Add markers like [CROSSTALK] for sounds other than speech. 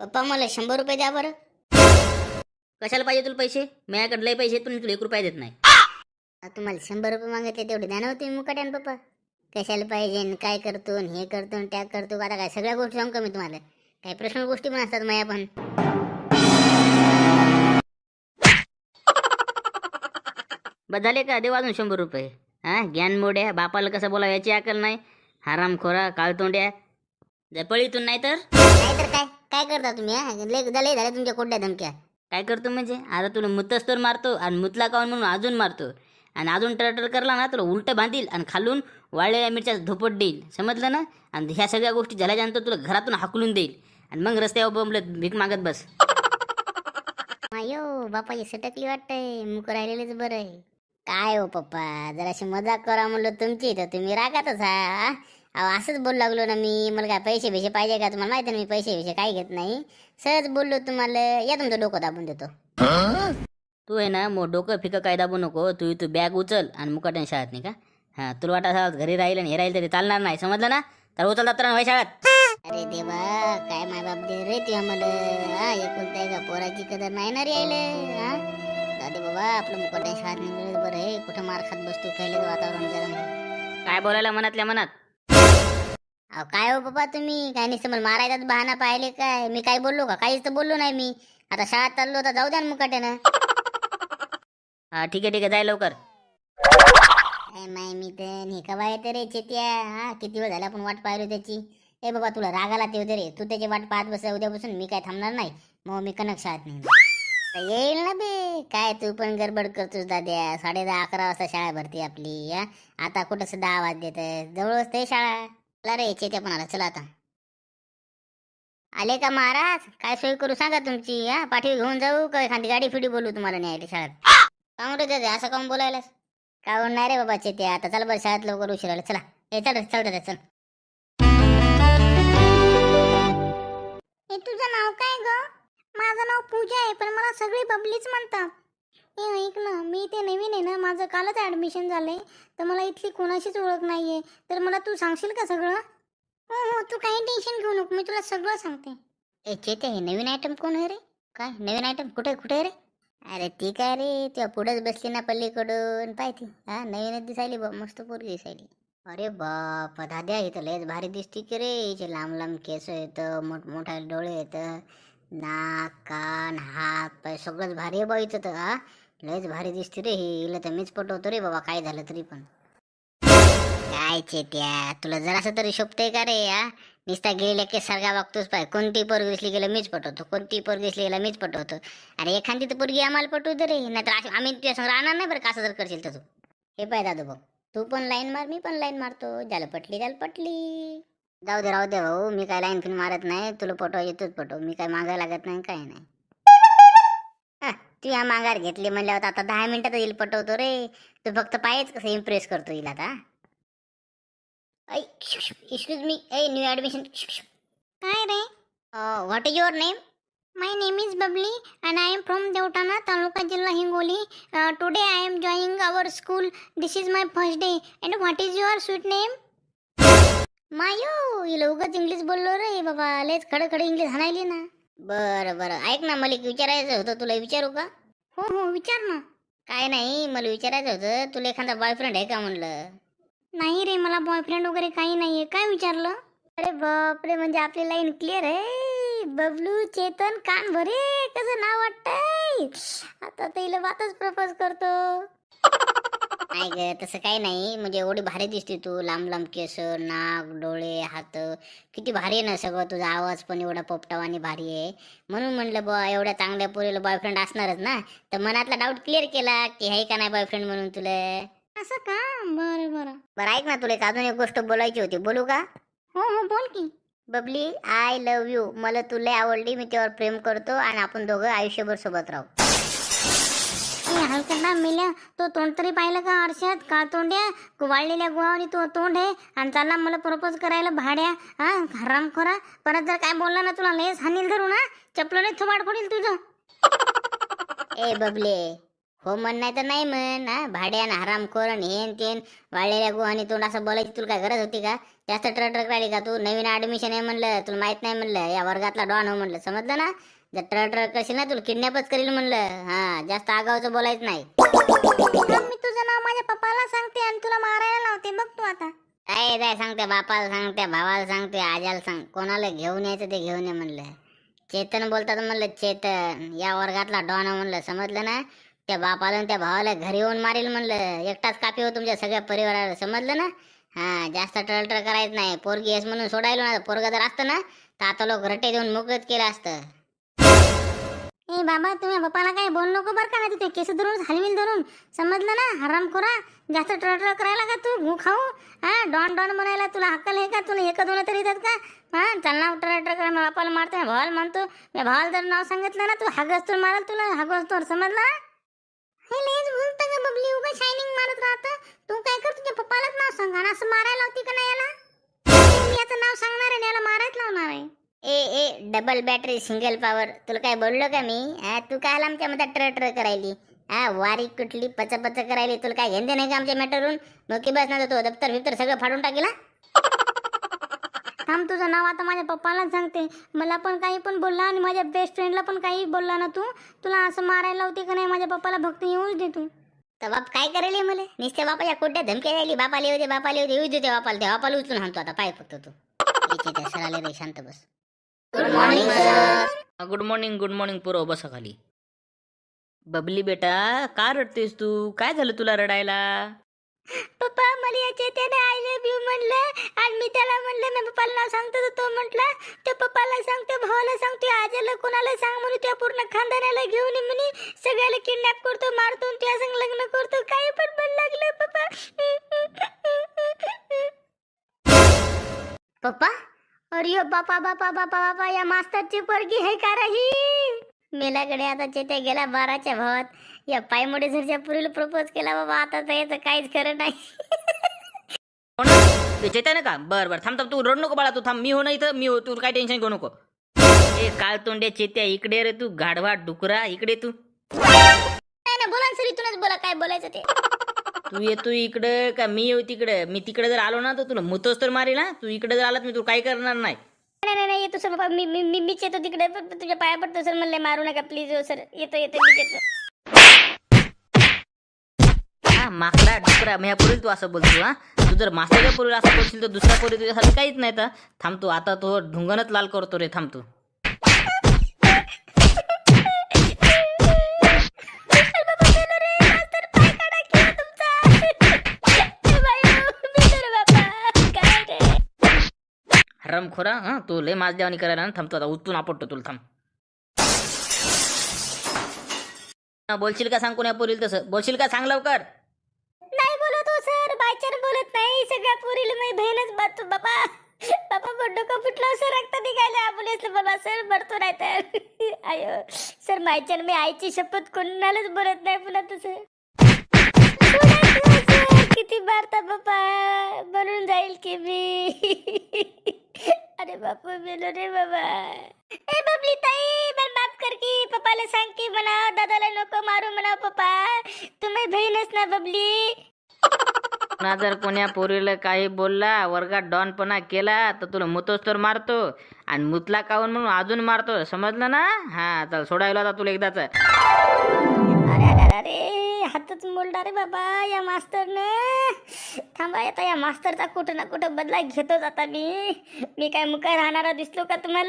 पप्पा मला शंभर रुपये द्या बरं. कशाला पाहिजे तुला पैसे? माझ्याकडे लय पैसे पण मी तुला एक रुपया देत नाही. अहो, तुम्हाला शंभर रुपये मागितले तेवढे द्या ना हो तुम्ही मुकाट्यान पप्पा. कशाला पाहिजे न काय करतो न हे करतो न त्या करतो आता काय सगळ्या गोष्टी सांगू का मी तुम्हाला? काही प्रश्न गोष्टी पण असतात माया पण. बस झाले का? देऊ अजून शंभर रुपये. हा? ज्ञान मोड्या बापाला कसं बोलावं याची अकल नाही. हरामखोरा काळतोंड्या. जर पळीतून नाही तर नाहीतर काय? काय करता तुम्ही हा? लय लय झाल्या तुमच्या कोड्या धमक्या. काय करतो म्हणजे? आता तुला मुतच तर मारतो आणि मुतला काऊन म्हणून अजून मारतो. आणि अजून टरटर करला ना तुला उलटं बांधील आणि खालून वाळलेल्या मिरच्या धोपट देईल. समजलं ना? आणि ह्या सगळ्या गोष्टी झाल्याच्यानंतर तुला घरातून हाकलून देईल. आणि मग रस्त्यावर बोंबलत भीक मागत बस. मायो बापाची सटकली वाटतंय. मुक राहिलेलेच बरं आहे. काय हो पप्पा जराशी मजाक करा म्हणलं तुमची तर तुम्ही रागातच हा? अहो असंच बोलू लागलो ना मी. मला काय पैसे बिशे पाहिजे का? तुम्हाला माहिती ना मी पैसे बिशे काही घेत नाही. सहज बोललो तुम्हाला. या तुमचं डोकं दाबून देतो. तू आहे ना मग डोकं फिकं काय दाबू नको. तू तू बॅग उचल आणि मुकाट्यान शाळेत नाही का हां तुला वाटत असं घरी राहील आणि हे राहील तरी चालणार नाही. समजलं ना? तर उचल तर नाही शाळेत. अरे देवा काय माय बाप दे रे तुझ्या मला हा एकुलता एका पोराची कदर नाही ना रे यायले हा? दादे बाबा आपलं मुकोट्या शाळेत निघलं बरं आहे. कुठं मार खात बसतो पहिलेच वातावरण गरम आहे. काय बोलायला मनातल्या मनात? अहो काय हो बाबा तुम्ही? काय नाही मला मारायचाच बहाणा पाहिले काय? मी काय बोललो का? काहीच तर बोललो नाही मी. आता शाळेत चाललो तर जाऊ द्या ना मुकाट्यानं. हा ठीक आहे ठीक आहे. जाय लवकर. काय माय मी तर कवा येते रे चेत्या? हा किती वेळ झाला पण वाट पाहिली त्याची? ए बाबा तुला रागाला ते रे. तू त्याची वाट पाहत बस उद्यापासून मी काय थांबणार नाही. मग मी कनक शाळेत नाही येईल ना बे. काय तू पण गडबड करतोस दाद्या. साडे दहा अकरा वाजता शाळा भरती आपली या आता कुठं दहा वाज देत जवळच ते शाळा. चला रे चेत्या पण आला. चला आता. आले का महाराज? काय सोय करू सांगा तुमची या पाठी घेऊन जाऊ का एखादी गाडी फिडी बोलू तुम्हाला न्यायला शाळेत? काऊन रे दादा असं काऊन बोलायलास? काऊन नाही रे बाबा चेत्या. आता चल बरं शाळेत लवकर उशीर आला. चला. ए चल चल दादा चल. तुझं नाव काय ग? माझं नाव पूजा आहे पण मला सगळी बबलीच म्हणतात. ए ऐक ना मी ते नवीन आहे ना माझं कालच ॲडमिशन झालं आहे तर मला इथली कोणाशीच ओळख नाही आहे तर मला तू सांगशील का सगळं? हो हो तू काही टेन्शन घेऊ नको मी तुला सगळं सांगते. ए चेते हे नवीन आयटम कोण आहे रे? काय नवीन आयटम कुठे कुठे आहे रे? अरे ती काय रे तेव्हा पुढेच बसली ना पल्लीकडून पाय ती. हा नवीनच दिसायली बा मस्त पोरगी दिसायली. अरे बाप दाद्या इथं लयच भारी दिसती की रे हिचे लांब लांब केस येतं मोठमोठा डोळे आहेत. नाक कान हात पाय सगळंच भारी आहे बा इथं तर हा. लयच भारी दिसते रे ही. हिला तर मीच पटवतो रे बाबा काय झालं तरी पण. काय चेत्या तुला जरासं तरी शोभतंय का रे या नुसता गेल्या केस सारखा वागतोच पाय. कोणती पोरगी दिसली गेलं मीच पटवतो. कोणती पोरगी दिसली गेला मीच पटवतो. अरे एखादी तर पोरगी आम्हाला पटवू दे रे. नाहीतर अशी- आम्ही तुझ्यासमोर राहणार नाही बरं कसं जर करशील तर तू. हे पाय दादू भाऊ तू पण लाईन मार मी पण लाईन मारतो. ज्याला पटली त्याला पटली. जाऊ दे राहू दे भाऊ. मी काय लाईन फिन मारत नाही. तुला पटवायचे तूच पटव मी काय मागायला लागत नाही काय नाही. हा, तू या माघार घेतली म्हणल्यावर आता दहा मिनिटात येईल पटवतो रे. तू फक्त पायच कसं इम्प्रेस करतो येईल आता. ऐ एक्सक्यूज मी ऐ न्यू ॲडमिशन काय रे? What is your name my name is Babli and I am from Devtana taluka जिल्हा Hingoli. Today I am joining our school this is my first day and what is your sweet name मायो हिला उगाच English बोललो रे बाबा लयच खडं खडं English हाणायली ना. बरं बरं. ऐक ना मला विचारायचं होतं तुला विचारू का? हो हो विचार ना. काय नाही मला विचारायचं होतं तुला एखादा बॉयफ्रेंड आहे का म्हणलं? नाही रे मला बॉयफ्रेंड वगैरे काही नाहीये. काय विचारलं? अरे बापरे म्हणजे आपली लाईन क्लिअर आहे. बबलू चेतन कान भरे कसं नाव वाटतंय? आता तर हिला बातच प्रपोज करतो. नाही ग तसं काही नाही. म्हणजे एवढी भारी दिसते तू. लांब लांब केस नाक डोळे हात. किती भारी आहे ना सगळं. तुझा आवाज पण एवढा पोपटाव आणि भारी आहे. म्हणून म्हणलं बा एवढ्या चांगल्या पोरीला बॉयफ्रेंड असणारच ना. तर मनातला डाऊट क्लिअर केला की आहे का नाही बॉयफ्रेंड म्हणून तुला? असं का? बरं बरं. बरं ऐक ना तुला एक अजून एक गोष्ट बोलायची होती. बोलू का? हो हो बोल की. बबली आय लव्ह यू मला तुला आवडली. मी त्यावर प्रेम करतो आणि आपण दोघं आयुष्यभर सोबत राहू. हलकत ना मिल्या. तो तोंड तरी पाहिलं का आरशात? का तोंड्या वाळलेल्या गुहावरी तो तोंड आहे? आणि चालला मला प्रपोज करायला भाड्या. हा हराम खोरा. परत जर काय बोलला ना तुला लेस हानील धरू ना. चपलोने थोबाड पडेल तुझं. [LAUGHS] ए बबले. हो म्हण नाही तर नाही म्हण हा. भाड्यान हरामखोर आणि हेन तेन वाळलेल्या गुहाने तोंड असं बोलायची तुला काय गरज होती का? जास्त ट्रक ट्रक राहिली का तू? नवीन ऍडमिशन आहे म्हणलं तुला माहीत नाही म्हणलं या वर्गातला डॉन हो म्हणलं. समजलं ना? ट्रक ट्रक करशील ना तुला किडनॅपच करील म्हणलं. हा जास्त आगावचं बोलायचं नाही. मी तुझं नाव माझ्या पप्पाला सांगते आणि तुला मारायला लावते. बघ तू आता. काय काय सांगते? बापाला सांगते भावाला सांगते आजाला सांग कोणाला घेऊन यायचं ते घेऊन ये म्हणलं. चेतन बोलतात म्हणलं चेतन या वर्गातला डॉन म्हणलं. समजलं ना? त्या बापाला त्या भावाला घरी येऊन मारेल म्हणलं. एकटाच कापी हो तुमच्या सगळ्या परिवाराला. समजलं ना? हा जास्त टळटळ करायचं नाही. पोरगी येस म्हणून सोडायलो ना पोरगा जर असतं ना तर आता लोक रट्टे देऊन मोकळत केलं असतं. ए बाबा तुम्ही पप्पाला काय बोल नको बरं का? नाही तिथे केस धरून हलवील धरून. समजलं ना? हरामखोरा जास्त ट्रटर करायला का तू? घू खाऊ? हा? डॉन डॉन म्हणायला तुला अक्कल हे का? तुला एक दोन तरी देत का? हा? चल ना ट्रटर करा मी बापाला मारतो मी भावाला म्हणतो. मी भावाला जर नाव सांगितलं ना तू हागस मारल तुला. हागस समजला? हे लेच बोलतं का बबली? उगा शायनिंग मारत राहतं. तू काय कर तुझ्या पप्पालाच नाव सांगा. असं मारायला होती का नाही याला? मी याचं नाव सांगणार आहे याला? ए ए डबल बॅटरी सिंगल पॉवर तुला काय बोललो का मी? हा, तू काय आमच्या मध्ये ट्र ट्र करायली. हा वारी कुठली पच पच करायली. तुला काय घेणं नाही का आमच्या मॅटरवरून नोकी बस ना तो दप्तर बिप्तर सगळं फाडून टाकेला? थांब तुझं नाव आता माझ्या पप्पालाच सांगते. मला पण काही पण बोलला आणि माझ्या बेस्ट फ्रेंडला पण काही बोलला ना तू? तुला असं मारायला होती का नाही? माझ्या पप्पाला फक्त येऊच दे तू. तर बाप काय करेल मला? नुसत्या बापाच्या कोट्या धमक्या राहिली बापाले येऊ दे होते येऊ दे येऊ दे बापाला त्या बापाला उचलून हाणतो आता पाय फक्त तू. सर आले रे शांत बस. Good morning sir good morning good morning पुरव बसा खाली बबली बेटा का रडतेस तू? काय झालं तुला रडायला? पप्पा मला याचे त्याने आय लव्ह यू म्हणलं आणि मी त्याला म्हणलं मी पप्पाला नाव सांगतो तर तो म्हटला त्या पप्पाला सांगतो भावाला सांगतो आजीला कोणाला सांग म्हणून त्या पूर्ण खानदानाला घेऊन म्हणे सगळ्याला किडनॅप करतो मारतो त्या संग लग्न करतो. काही पण म्हण लागलं पप्पा. पप्पा? अरे बापा बापा बापा बापा या मास्तरची पोरगी आहे का राही मेल्याकडे आता चेत्या गेला बाराच्या भावात. या पायमोडे झरच्या पुरीला प्रपोज केला बाबा आता तर याचं काहीच खरं नाही. ते चैतन्य का? बर बर थांब थांब तू रड नको बाळा तू थांब. मी हो ना इथं मी हो तू काय टेन्शन घेऊ नको. ए काळ तोंड्या चेत्या इकडे रे तू गाढवा डुकरा इकडे तू. नाही ना बोला ना सर इथूनच बोला काय बोलायचं ते? तू येतो इकडं का मी येऊ तिकडं. मी तिकडे जर आलो ना तर तुला मुतोच तर मारेल ना तू इकडे जर आलात मी तू काय करणार नाही. नाही नाही नाही येतो सर बाबा मी मी मी मीच येतो तिकडे. पण तुझ्या पाया पडतो सर म्हणले मारू नका प्लीज हो सर. येतो येतो मीच येतो. हा माकडा डुकरा मी पुढील तू असं बोलतो हा? तू जर मास्तरच्या पुढील असं बोलशील तर दुसऱ्या पुढे तुझ्यासाठी काहीच नाही तर थांब तू. आता तो ढुंगणच लाल करतो रे थांब तू. हरमखोरा हां हा तू लय माझ देवानी करायला थांबतो आता उतून आपटतो तुला थांब हा, बोलशील का सांग कोण्या पोरील तसं बोलशील का सांग लवकर नाही बोलत हो सर बायचार बोलत नाही सगळ्या पोरीला मी बहीणच बात बाबा बाबा बड्डो का फुटलं सर रक्त निघाले ॲम्ब्युलन्सला बाबा सर भरतो नाही तर आयो सर मायच्यान मी आईची शपथ कोणालाच बोलत नाही पुन्हा तसं बोलत नाही sir. किती मारता बाबा बनून जाईल की मी बापू मेलो रे बाबा. ए बबली ताई मला माफ कर की पप्पाला सांग की म्हणा दादाला नको मारू म्हणा पप्पा तुम्ही बहीणच ना बबली. पुन्हा जर कोण्या पोरीला काही बोलला वर्गात डॉनपणा केला तर तुला मुतोच तर मारतो. आणि मुतला काऊन म्हणून अजून मारतो समजलं ना? हा चल सोडायला आता तुला एकदाच. अरे अरे, अरे. हातच मोडला रे बाबा या मास्तरनं. थांबा आता या मास्तरचा कुठं ना कुठं बदला घेतोच आता मी. मी काय मुका राहणारा दिसलो का तुम्हाला?